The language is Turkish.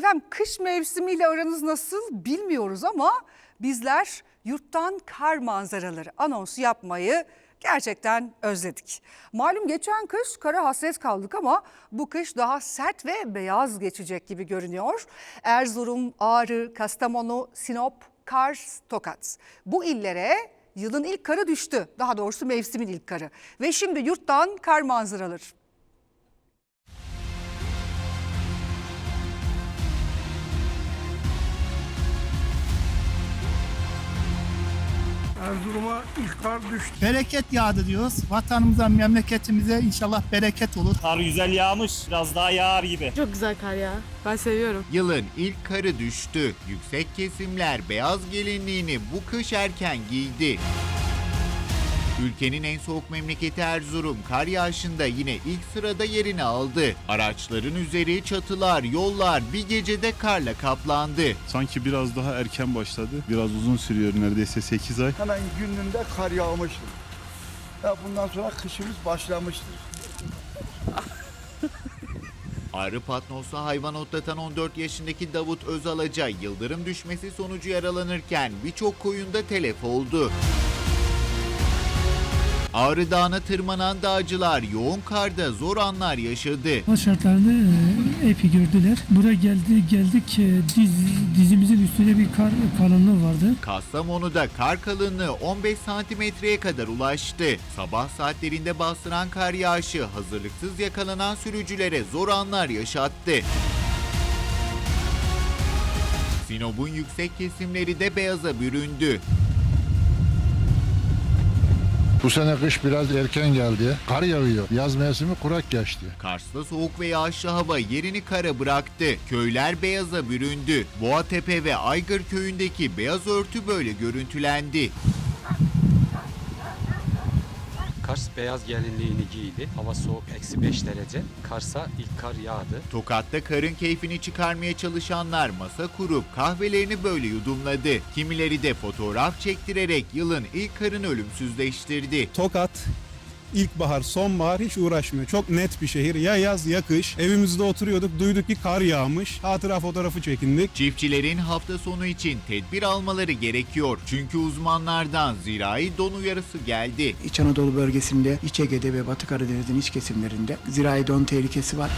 Efendim kış mevsimiyle aranız nasıl bilmiyoruz ama bizler yurttan kar manzaraları anonsu yapmayı gerçekten özledik. Malum geçen kış kara hasret kaldık ama bu kış daha sert ve beyaz geçecek gibi görünüyor. Erzurum, Ağrı, Kastamonu, Sinop, Kars, Tokat. Bu illere yılın ilk karı düştü. Daha doğrusu mevsimin ilk karı. Ve şimdi yurttan kar manzaraları. Erzurum'a ilk kar düştü. Bereket yağdı diyoruz. Vatanımıza, memleketimize inşallah bereket olur. Kar güzel yağmış. Biraz daha yağar gibi. Çok güzel kar ya. Ben seviyorum. Yılın ilk karı düştü. Yüksek kesimler beyaz gelinliğini bu kış erken giydi. Ülkenin en soğuk memleketi Erzurum kar yağışında yine ilk sırada yerini aldı. Araçların üzeri, çatılar, yollar bir gecede karla kaplandı. Sanki biraz daha erken başladı. Biraz uzun sürüyor neredeyse 8 ay. Hemen gününde kar yağmıştır. Ya bundan sonra kışımız başlamıştır. Ağrı Patnos'ta hayvan otlatan 14 yaşındaki Davut Özalaca yıldırım düşmesi sonucu yaralanırken birçok koyunda telef oldu. Ağrı Dağı'na tırmanan dağcılar yoğun karda zor anlar yaşadı. Hava şartlarını e, epey gördüler. Buraya geldi geldik e, diz, dizimizin üstünde bir kar kalınlığı vardı. Kastamonu'da kar kalınlığı 15 santimetreye kadar ulaştı. Sabah saatlerinde bastıran kar yağışı hazırlıksız yakalanan sürücülere zor anlar yaşattı. Sinop'un yüksek kesimleri de beyaza büründü. Bu sene kış biraz erken geldi. Kar yağıyor. Yaz mevsimi kurak geçti. Kars'ta soğuk ve yağışlı hava yerini kara bıraktı. Köyler beyaza büründü. Boğatepe ve Aygır köyündeki beyaz örtü böyle görüntülendi. Kars beyaz gelinliğini giydi. Hava soğuk eksi 5 derece. Kars'a ilk kar yağdı. Tokat'ta karın keyfini çıkarmaya çalışanlar masa kurup kahvelerini böyle yudumladı. Kimileri de fotoğraf çektirerek yılın ilk karını ölümsüzleştirdi. Tokat ilkbahar, sonbahar hiç uğraşmıyor. Çok net bir şehir. Ya yaz ya kış. Evimizde oturuyorduk. Duyduk ki kar yağmış. Hatıra fotoğrafı çekindik. Çiftçilerin hafta sonu için tedbir almaları gerekiyor. Çünkü uzmanlardan zirai don uyarısı geldi. İç Anadolu bölgesinde, İç Ege'de ve Batı Karadeniz'in iç kesimlerinde zirai don tehlikesi var.